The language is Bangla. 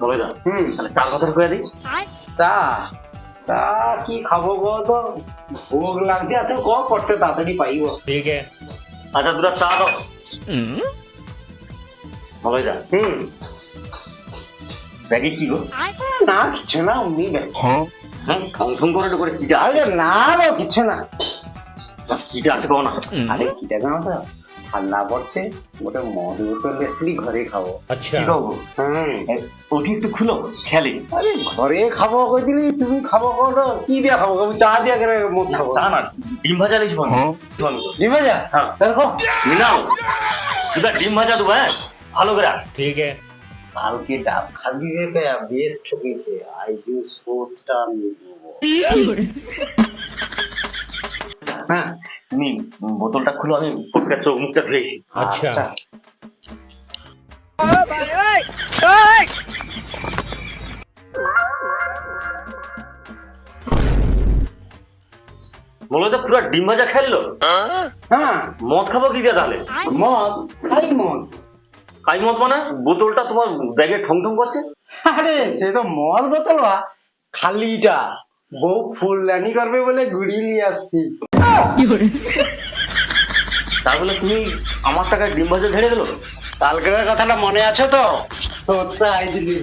বলে তাহলে চার কথা দিই। চা চা কি খাব গো তো? ভোগ লাগছে এত ক করতে তাড়াতাড়ি পাইব। ঠিক আছে। আচ্ছা দুটা চা দাও। বলে হুম। ব্যাগে কি গো? না কিছু না উনি ব্যাগ। হ্যাঁ।, হ্যাঁ ফং করে করে কি আরে না কিছু না। কিটা আছে কো না। আরে কিটা জানো তো। ঠান্ডা পড়ছে গোটা মধু তো লেসলি ঘরে খাব। আচ্ছা। কি ওটি একটু খুলো খেলে। আরে ঘরে খাব কই দিলি তুমি খাব কোনো কি দিয়া খাব? কবু চা দিয়া করে মদ খাব। চা না ডিম ভাজা লিস বল হ্যাঁ। ডিম ভাজা? হ্যাঁ। দেখো খাও মিলাও। ডিম ভাজা দেবো হ্যাঁ? ভালো করে ঠিক আছে। কালকে ডাব খাবি রে বেশ ঠকেছে। আই ইউ সো স্টার হ্যাঁ। তুমি বোতলটা খুলো আমি ফুটকা চোখ মুখটা ধুয়েছি। আচ্ছা। আচ্ছা। পুরো ডিম ভাজা খেললো? হ্যাঁ। মদ খাব কি দিয়ে তাহলে? মদ খাই মদ। খাই মদ মানে? বোতলটা তোমার ব্যাগে ঠং ঠং করছে? আরে সে তো মদ বোতল খালিটা। বউ ফুলদানি করবে বলে গুড়ি নিয়ে আসছি। তার বলে তুমি আমার টাকায় ডিম ভাজা ঝেড়ে গেলো কালকের কথাটা মনে আছে তো? সত্যি আই দিলি